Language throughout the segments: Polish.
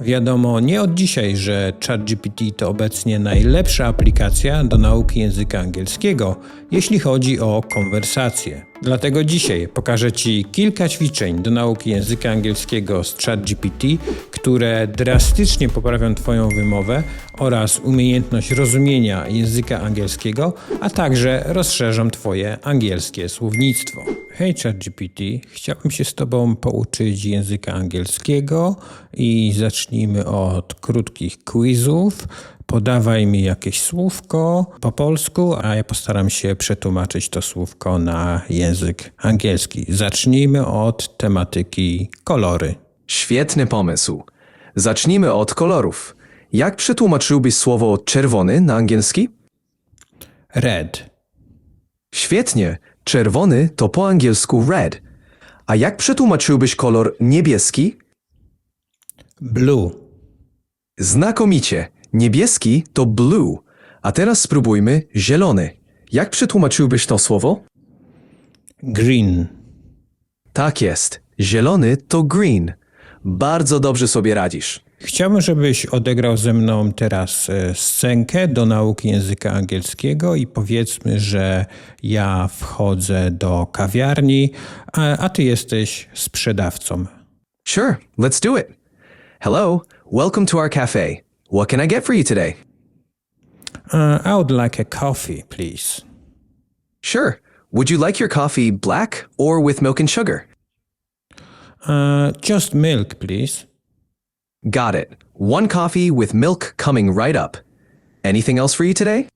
Wiadomo nie od dzisiaj, że ChatGPT to obecnie najlepsza aplikacja do nauki języka angielskiego, jeśli chodzi o konwersację. Dlatego dzisiaj pokażę Ci kilka ćwiczeń do nauki języka angielskiego z ChatGPT, które drastycznie poprawią Twoją wymowę oraz umiejętność rozumienia języka angielskiego, a także rozszerzą Twoje angielskie słownictwo. Hej ChatGPT, chciałbym się z Tobą pouczyć języka angielskiego i zacznijmy od krótkich quizów. Podawaj mi jakieś słówko po polsku, a ja postaram się przetłumaczyć to słówko na język angielski. Zacznijmy od tematyki kolory. Świetny pomysł. Zacznijmy od kolorów. Jak przetłumaczyłbyś słowo czerwony na angielski? Red, Świetnie. Czerwony to po angielsku red. A jak przetłumaczyłbyś kolor niebieski? blue, Znakomicie. Niebieski to blue. A teraz spróbujmy zielony. Jak przetłumaczyłbyś to słowo? green, Tak jest. Zielony to green. Bardzo dobrze sobie radzisz. Chciałbym, żebyś odegrał ze mną teraz e, scenkę do nauki języka angielskiego i powiedzmy, że ja wchodzę do kawiarni, a, a ty jesteś sprzedawcą. Sure, let's do it. Hello, welcome to our cafe. What can I get for you today? Uh, I would like a coffee, please. Sure. Would you like your coffee black or with milk and sugar? Uh, just milk, please. Got it. One coffee with milk coming right up. Anything else for you today?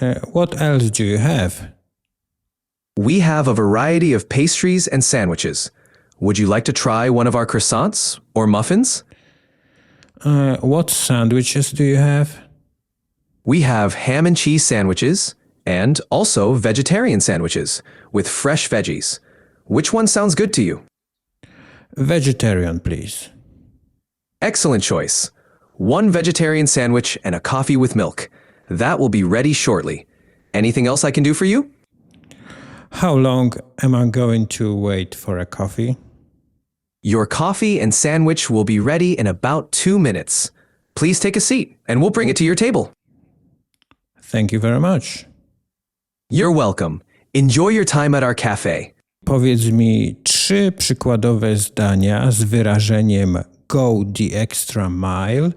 Uh, what else do you have? We have a variety of pastries and sandwiches. Would you like to try one of our croissants or muffins? Uh, what sandwiches do you have? We have ham and cheese sandwiches and also vegetarian sandwiches with fresh veggies. Which one sounds good to you? Vegetarian, please. Excellent choice. One vegetarian sandwich and a coffee with milk. That will be ready shortly. Anything else I can do for you? How long am I going to wait for a coffee? Your coffee and sandwich will be ready in about two minutes. Please take a seat and we'll bring it to your table. Thank you very much. You're welcome. Enjoy your time at our cafe. Powiedz mi trzy przykładowe zdania z wyrażeniem go the extra mile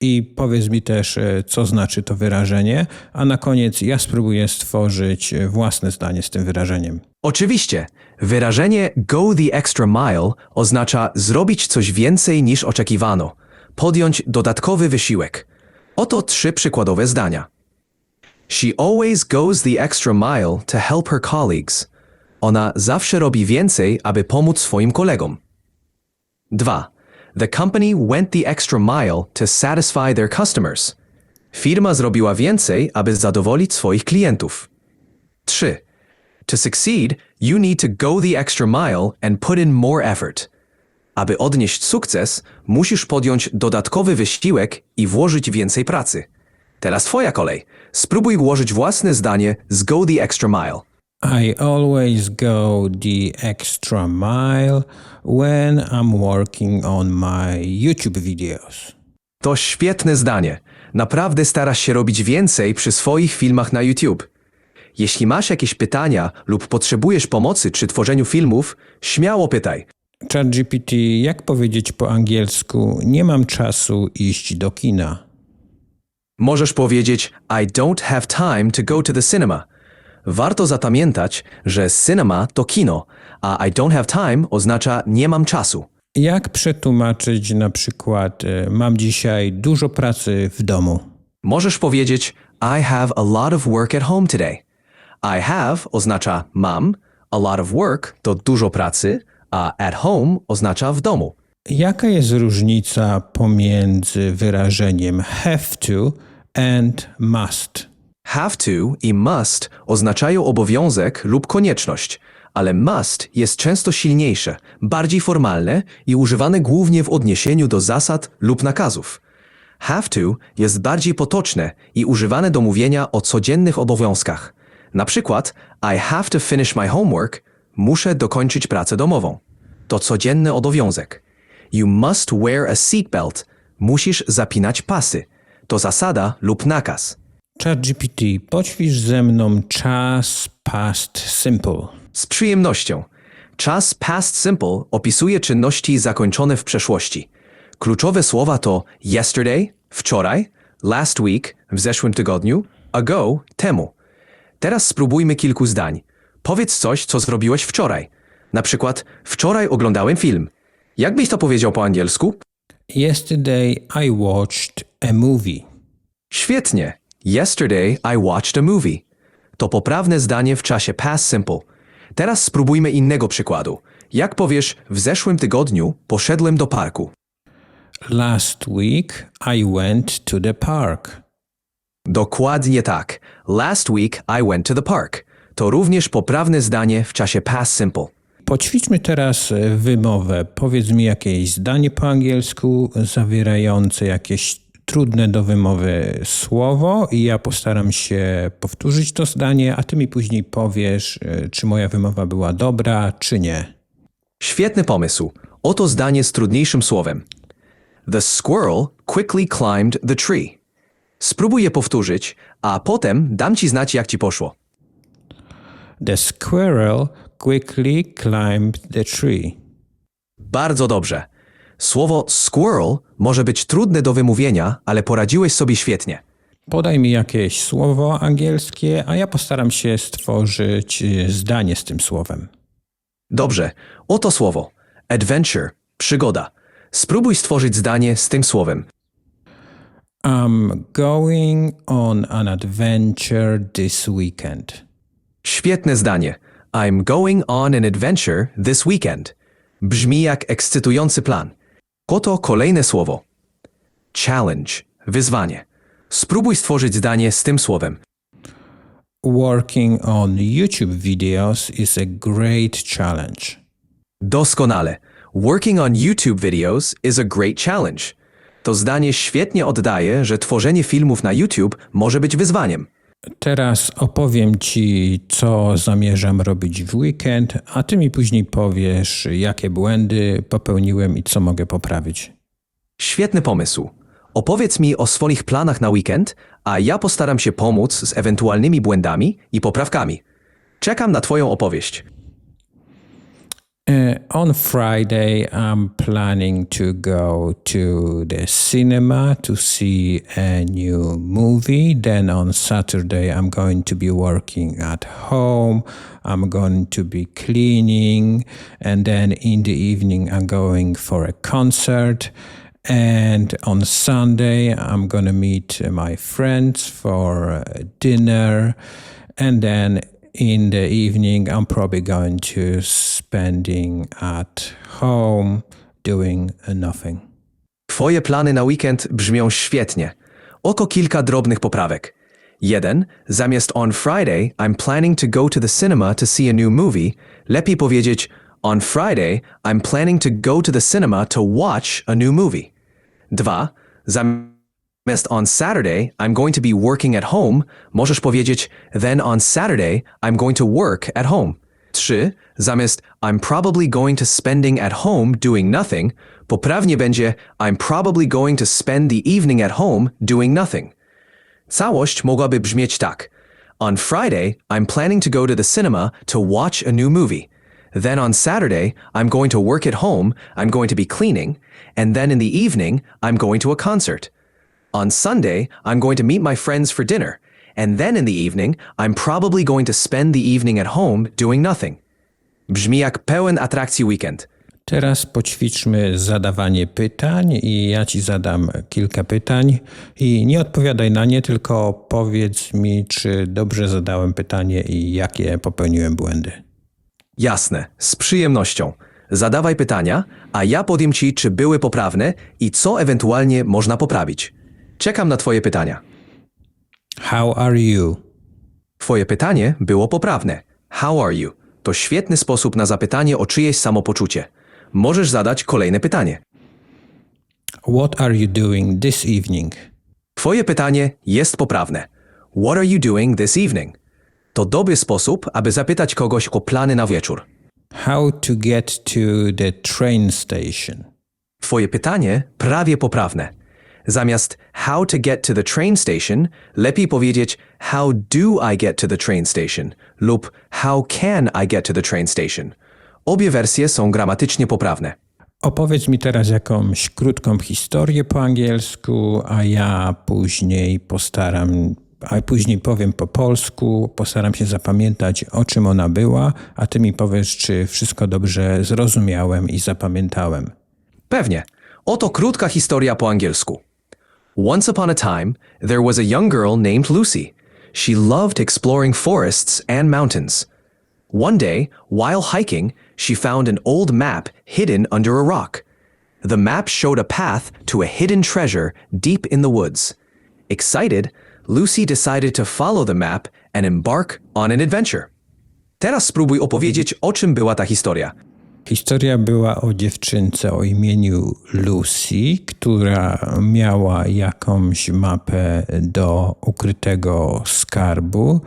i powiedz mi też, e, co znaczy to wyrażenie, a na koniec ja spróbuję stworzyć e, własne zdanie z tym wyrażeniem. Oczywiście, wyrażenie go the extra mile oznacza zrobić coś więcej niż oczekiwano, podjąć dodatkowy wysiłek. Oto trzy przykładowe zdania. She always goes the extra mile to help her colleagues. Ona zawsze robi więcej, aby pomóc swoim kolegom. 2. The company went the extra mile to satisfy their customers. Firma zrobiła więcej, aby zadowolić swoich klientów. 3. To succeed, you need to go the extra mile and put in more effort. Aby odnieść sukces, musisz podjąć dodatkowy wysiłek i włożyć więcej pracy. Teraz twoja kolej. Spróbuj włożyć własne zdanie z go the extra mile. I always go the extra mile when I'm working on my YouTube videos. To świetne zdanie. Naprawdę starasz się robić więcej przy swoich filmach na YouTube. Jeśli masz jakieś pytania lub potrzebujesz pomocy przy tworzeniu filmów, śmiało pytaj. ChatGPT, jak powiedzieć po angielsku, nie mam czasu iść do kina. Możesz powiedzieć I don't have time to go to the cinema. Warto zapamiętać, że cinema to kino, a I don't have time oznacza nie mam czasu. Jak przetłumaczyć na przykład e, mam dzisiaj dużo pracy w domu? Możesz powiedzieć I have a lot of work at home today. I have oznacza mam, a lot of work to dużo pracy, a at home oznacza w domu. Jaka jest różnica pomiędzy wyrażeniem have to and must? Have to i must oznaczają obowiązek lub konieczność, ale must jest często silniejsze, bardziej formalne i używane głównie w odniesieniu do zasad lub nakazów. Have to jest bardziej potoczne i używane do mówienia o codziennych obowiązkach. Na przykład I have to finish my homework, muszę dokończyć pracę domową. To codzienny obowiązek. You must wear a seatbelt. Musisz zapinać pasy. To zasada lub nakaz. ChatGPT, poćwicz ze mną czas past simple. Z przyjemnością. Czas past simple opisuje czynności zakończone w przeszłości. Kluczowe słowa to yesterday, wczoraj, last week, w zeszłym tygodniu, ago, temu. Teraz spróbujmy kilku zdań. Powiedz coś, co zrobiłeś wczoraj. Na przykład, wczoraj oglądałem film. Jak byś to powiedział po angielsku? Yesterday I watched a movie. Świetnie. Yesterday I watched a movie. To poprawne zdanie w czasie past simple. Teraz spróbujmy innego przykładu. Jak powiesz, w zeszłym tygodniu poszedłem do parku. Last week I went to the park. Dokładnie tak. Last week I went to the park. To również poprawne zdanie w czasie past simple. Poćwiczmy teraz e, wymowę. Powiedz mi jakieś zdanie po angielsku zawierające jakieś trudne do wymowy słowo i ja postaram się powtórzyć to zdanie, a ty mi później powiesz, e, czy moja wymowa była dobra, czy nie. Świetny pomysł. Oto zdanie z trudniejszym słowem. The squirrel quickly climbed the tree. Spróbuj je powtórzyć, a potem dam ci znać, jak ci poszło. The squirrel quickly climbed the tree. Bardzo dobrze. Słowo squirrel może być trudne do wymówienia, ale poradziłeś sobie świetnie. Podaj mi jakieś słowo angielskie, a ja postaram się stworzyć e, zdanie z tym słowem. Dobrze, oto słowo. Adventure, przygoda. Spróbuj stworzyć zdanie z tym słowem. I'm going on an adventure this weekend. Świetne zdanie. I'm going on an adventure this weekend. Brzmi jak ekscytujący plan. Oto kolejne słowo. Challenge, wyzwanie. Spróbuj stworzyć zdanie z tym słowem. Working on YouTube videos is a great challenge. Doskonale. Working on YouTube videos is a great challenge. To zdanie świetnie oddaje, że tworzenie filmów na YouTube może być wyzwaniem. Teraz opowiem Ci, co zamierzam robić w weekend, a Ty mi później powiesz, jakie błędy popełniłem i co mogę poprawić. Świetny pomysł. Opowiedz mi o swoich planach na weekend, a ja postaram się pomóc z ewentualnymi błędami i poprawkami. Czekam na Twoją opowieść. Uh, on Friday, I'm planning to go to the cinema to see a new movie. Then on Saturday, I'm going to be working at home. I'm going to be cleaning. And then in the evening, I'm going for a concert. And on Sunday, I'm going to meet my friends for uh, dinner. And then in the evening i'm probably going to spending at home doing nothing Twoje plany na weekend brzmią świetnie. Oto kilka drobnych poprawek. 1. Zamiast on Friday, I'm planning to go to the cinema to see a new movie, lepiej powiedzieć on Friday, I'm planning to go to the cinema to watch a new movie. 2. Zamiast on Saturday, I'm going to be working at home, możesz powiedzieć then on Saturday, I'm going to work at home. 3. Zamiast I'm probably going to spending at home doing nothing, poprawnie będzie I'm probably going to spend the evening at home doing nothing. Całość mogłaby brzmieć tak. On Friday, I'm planning to go to the cinema to watch a new movie. Then on Saturday, I'm going to work at home, I'm going to be cleaning, and then in the evening, I'm going to a concert. On Sunday, I'm going to meet my friends for dinner, and then in the evening, I'm probably going to spend the evening at home doing nothing. Brzmi jak pełen atrakcji weekend. teraz poćwiczmy zadawanie pytań i ja ci zadam kilka pytań i nie odpowiadaj na nie tylko powiedz mi czy dobrze zadałem pytanie i jakie popełniłem błędy Jasne, z przyjemnością. Zadawaj pytania, a ja powiem ci, czy były poprawne i co ewentualnie można poprawić. Czekam na Twoje pytania. how are you Twoje pytanie było poprawne. How are you? To świetny sposób na zapytanie o czyjeś samopoczucie. Możesz zadać kolejne pytanie. what are you doing this evening Twoje pytanie jest poprawne. What are you doing this evening? To dobry sposób, aby zapytać kogoś o plany na wieczór. how to get to the train station Twoje pytanie prawie poprawne. Zamiast how to get to the train station, lepiej powiedzieć how do I get to the train station lub how can I get to the train station. Obie wersje są gramatycznie poprawne. Opowiedz mi teraz jakąś krótką historię po angielsku, a ja później postaram, a później powiem po polsku, postaram się zapamiętać, o czym ona była, a ty mi powiesz, czy wszystko dobrze zrozumiałem i zapamiętałem. Pewnie. Oto krótka historia po angielsku. Once upon a time, there was a young girl named Lucy. She loved exploring forests and mountains. One day, while hiking, she found an old map hidden under a rock. The map showed a path to a hidden treasure deep in the woods. Excited, Lucy decided to follow the map and embark on an adventure. Teraz spróbuj opowiedzieć, o czym była ta historia. Historia była o dziewczynce o imieniu Lucy, która miała jakąś mapę do ukrytego skarbu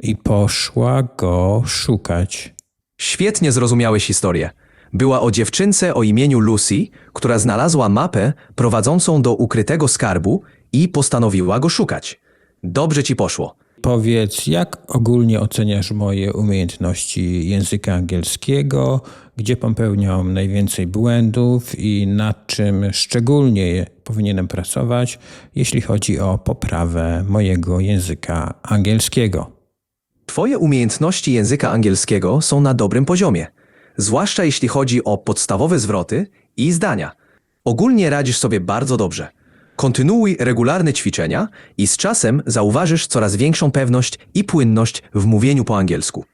i poszła go szukać. Świetnie zrozumiałeś historię. Była o dziewczynce o imieniu Lucy, która znalazła mapę prowadzącą do ukrytego skarbu i postanowiła go szukać. Dobrze ci poszło. Powiedz, jak ogólnie oceniasz moje umiejętności języka angielskiego, gdzie popełniam najwięcej błędów i nad czym szczególnie powinienem pracować, jeśli chodzi o poprawę mojego języka angielskiego? Twoje umiejętności języka angielskiego są na dobrym poziomie, zwłaszcza jeśli chodzi o podstawowe zwroty i zdania. Ogólnie radzisz sobie bardzo dobrze. Kontynuuj regularne ćwiczenia i z czasem zauważysz coraz większą pewność i płynność w mówieniu po angielsku.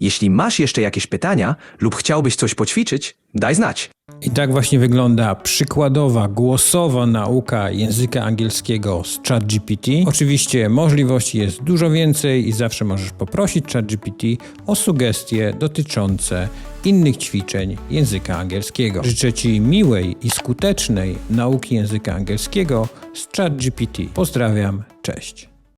Jeśli masz jeszcze jakieś pytania lub chciałbyś coś poćwiczyć, daj znać. I tak właśnie wygląda przykładowa, głosowa nauka języka angielskiego z ChatGPT. Oczywiście możliwości jest dużo więcej i zawsze możesz poprosić ChatGPT o sugestie dotyczące innych ćwiczeń języka angielskiego. Życzę Ci miłej i skutecznej nauki języka angielskiego z ChatGPT. Pozdrawiam, cześć.